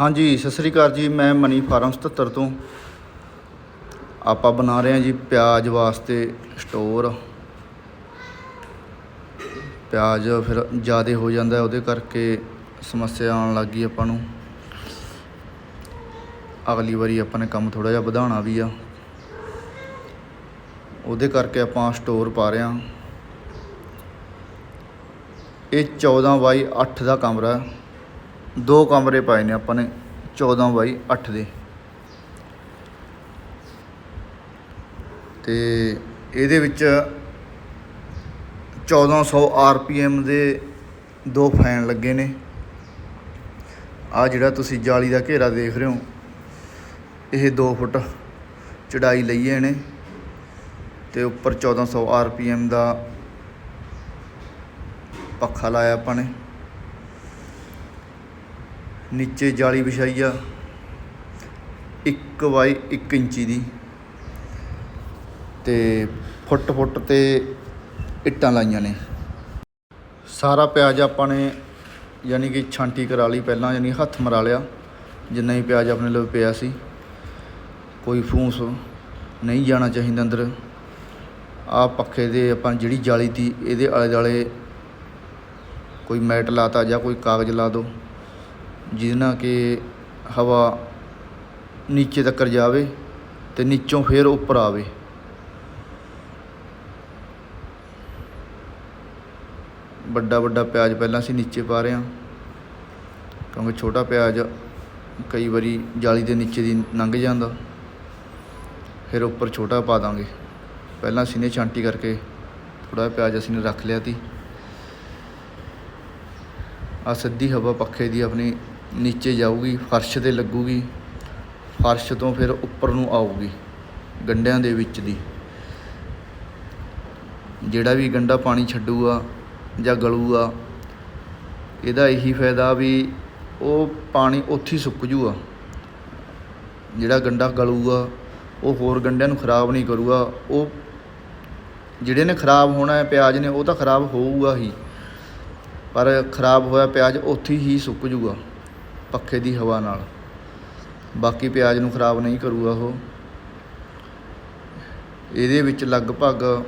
ਹਾਂਜੀ, ਸਤਿ ਸ੍ਰੀ ਅਕਾਲ ਜੀ, ਮੈਂ ਮਨੀ ਫਾਰਮ 77 ਤੋਂ। ਆਪਾਂ ਬਣਾ ਰਹੇ ਹਾਂ ਜੀ ਪਿਆਜ਼ ਵਾਸਤੇ ਸਟੋਰ। ਪਿਆਜ਼ ਫਿਰ ਜ਼ਿਆਦਾ ਹੋ ਜਾਂਦਾ ਉਹਦੇ ਕਰਕੇ ਸਮੱਸਿਆ ਆਉਣ ਲੱਗ ਗਈ ਆਪਾਂ ਨੂੰ। ਅਗਲੀ ਵਾਰੀ ਆਪਾਂ ਨੇ ਕੰਮ ਥੋੜਾ ਜਿਹਾ ਵਧਾਉਣਾ ਵੀ ਆ। ਉਹਦੇ ਕਰਕੇ ਆਪਾਂ ਸਟੋਰ ਪਾ ਰਹੇ ਹਾਂ। ਇਹ 14 ਬਾਈ 8 ਦਾ ਕਮਰਾ ਹੈ। ਦੋ ਕਮਰੇ ਪਾਏ ਨੇ ਆਪਾਂ ਨੇ 14 ਬਾਈ 8 ਦੇ। ਤੇ ਇਹਦੇ ਵਿੱਚ 1400 ਆਰਪੀਐਮ ਦੇ ਦੋ ਫੈਨ ਲੱਗੇ ਨੇ। ਆ ਜਿਹੜਾ ਤੁਸੀਂ ਜਾਲੀ ਦਾ ਘੇਰਾ ਦੇਖ ਰਹੇ ਹੋ, ਇਹ 2 ਫੁੱਟ ਚੜਾਈ ਲਈ ਹੈ ਇਹਨੇ। ਤੇ ਉੱਪਰ 1400 ਆਰਪੀਐਮ ਦਾ ਪੱਖਾ ਲਾਇਆ ਆਪਾਂ ਨੇ। ਨੀਚੇ ਜਾਲੀ ਵਿਛਾਈ ਆ। 1 ਬਾਈ 1 ਇੰਚੀ ਦੀ। ਤੇ ਫੁੱਟ ਫੁੱਟ ਤੇ ਇੱਟਾਂ ਲਾਈਆਂ ਨੇ। ਸਾਰਾ ਪਿਆਜ਼ ਆਪਾਂ ਨੇ ਯਾਨੀ ਕਿ ਛਾਂਟੀ ਕਰਾ ਲਈ ਪਹਿਲਾਂ, ਯਾਨੀ ਹੱਥ ਮਰਾ ਲਿਆ। ਜਿੰਨਾ ਹੀ ਪਿਆਜ਼ ਆਪਣੇ ਲਈ ਪਿਆ ਸੀ। ਕੋਈ ਫੂਸ ਨਹੀਂ ਜਾਣਾ ਚਾਹੀਦਾ ਅੰਦਰ। ਆ ਪੱਖੇ ਦੇ ਆਪਾਂ ਜਿਹੜੀ ਜਾਲੀ ਤੀ, ਇਹਦੇ ਆਲੇ ਦੁਆਲੇ ਕੋਈ ਮੈਟ ਲਾਤਾ ਜਾਂ ਕੋਈ ਕਾਗਜ਼ ਲਾ ਦਿਓ ਜਿਹਦੇ ਨਾਲ ਕਿ ਹਵਾ ਨੀਚੇ ਤੱਕ ਜਾਵੇ ਅਤੇ ਨੀਚੋਂ ਫਿਰ ਉੱਪਰ ਆਵੇ। ਵੱਡਾ ਵੱਡਾ ਪਿਆਜ਼ ਪਹਿਲਾਂ ਅਸੀਂ ਨੀਚੇ ਪਾ ਰਹੇ ਹਾਂ, ਕਿਉਂਕਿ ਛੋਟਾ ਪਿਆਜ਼ ਕਈ ਵਾਰੀ ਜਾਲੀ ਦੇ ਨੀਚੇ ਦੀ ਲੰਘ ਜਾਂਦਾ, ਫਿਰ ਉੱਪਰ ਛੋਟਾ ਪਾ ਦਾਂਗੇ। ਪਹਿਲਾਂ ਅਸੀਂ ਨੇ ਛਾਂਟੀ ਕਰਕੇ ਥੋੜਾ ਪਿਆਜ਼ ਅਸੀਂ ਨੇ ਰੱਖ ਲਿਆ ਤੀ। ਆ ਸਿੱਧੀ ਹਵਾ ਪੱਖੇ ਦੀ ਆਪਣੀ ਨੀਚੇ ਜਾਊਗੀ, ਫਰਸ਼ ਤੇ ਲੱਗੂਗੀ, ਫਰਸ਼ ਤੋਂ ਫਿਰ ਉੱਪਰ ਨੂੰ ਆਊਗੀ, ਗੰਡਿਆਂ ਦੇ ਵਿੱਚ ਦੀ। ਜਿਹੜਾ ਵੀ ਗੰਡਾ ਪਾਣੀ ਛੱਡੂਗਾ ਜਾਂ ਗਲੂਗਾ, ਇਹਦਾ ਇਹੀ ਫਾਇਦਾ ਵੀ ਉਹ ਪਾਣੀ ਉੱਥੇ ਸੁੱਕ ਜੂਗਾ। ਜਿਹੜਾ ਗੰਡਾ ਗਲੂਗਾ, ਉਹ ਹੋਰ ਗੰਡਿਆਂ ਨੂੰ ਖਰਾਬ ਨਹੀਂ ਕਰੂਗਾ। ਉਹ ਜਿਹੜੇ ਨੇ ਖਰਾਬ ਹੋਣਾ ਹੈ ਪਿਆਜ਼ ਨੇ, ਉਹ ਤਾਂ ਖਰਾਬ ਹੋਊਗਾ ਹੀ। ਪਰ ਖਰਾਬ ਹੋਇਆ ਪਿਆਜ਼ ਉੱਥੇ ਹੀ ਸੁੱਕ ਜੂਗਾ। ਪੱਖੇ ਦੀ ਹਵਾ ਨਾਲ। ਬਾਕੀ ਪਿਆਜ਼ ਨੂੰ ਖਰਾਬ ਨਹੀਂ ਕਰੂਗਾ ਉਹ। ਇਹਦੇ ਵਿੱਚ ਲਗਭਗ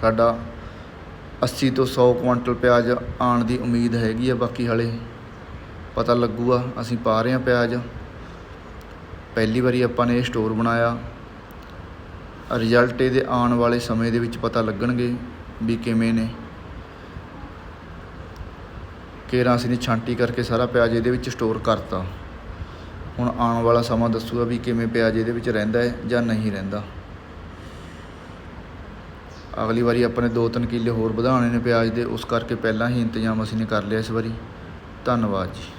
ਸਾਡਾ 80 ਤੋਂ 100 ਕੁਇੰਟਲ ਪਿਆਜ਼ ਆਉਣ ਦੀ ਉਮੀਦ ਹੈਗੀ ਆ, ਬਾਕੀ ਹਲੇ ਪਤਾ ਲੱਗੂਗਾ। ਅਸੀਂ ਪਾ ਰਹੇ ਹਾਂ ਪਿਆਜ਼। ਪਹਿਲੀ ਵਾਰੀ ਆਪਾਂ ਨੇ ਇਹ ਸਟੋਰ ਬਣਾਇਆ। ਰਿਜ਼ਲਟ ਇਹਦੇ ਆਉਣ ਵਾਲੇ ਸਮੇਂ ਦੇ ਵਿੱਚ ਪਤਾ ਲੱਗਣਗੇ ਵੀ ਕਿਵੇਂ ਨੇ। ਕੇਰਾਂ ਅਸੀਂ ਨੇ ਛਾਂਟੀ ਕਰਕੇ ਸਾਰਾ ਪਿਆਜ਼ ਇਹਦੇ ਵਿੱਚ ਸਟੋਰ ਕਰਤਾ। ਹੁਣ ਆਉਣ ਵਾਲਾ ਸਮਾਂ ਦੱਸੂਗਾ ਵੀ ਕਿਵੇਂ ਪਿਆਜ਼ ਇਹਦੇ ਵਿੱਚ ਰਹਿੰਦਾ ਹੈ ਜਾਂ ਨਹੀਂ ਰਹਿੰਦਾ। ਅਗਲੀ ਵਾਰੀ ਆਪਾਂ ਨੇ 2-3 ਕਿੱਲੇ ਹੋਰ ਵਧਾਉਣੇ ਨੇ ਪਿਆਜ਼ ਦੇ, ਉਸ ਕਰਕੇ ਪਹਿਲਾਂ ਹੀ ਇੰਤਜ਼ਾਮ ਅਸੀਂ ਨੇ ਕਰ ਲਿਆ ਇਸ ਵਾਰੀ। ਧੰਨਵਾਦ ਜੀ।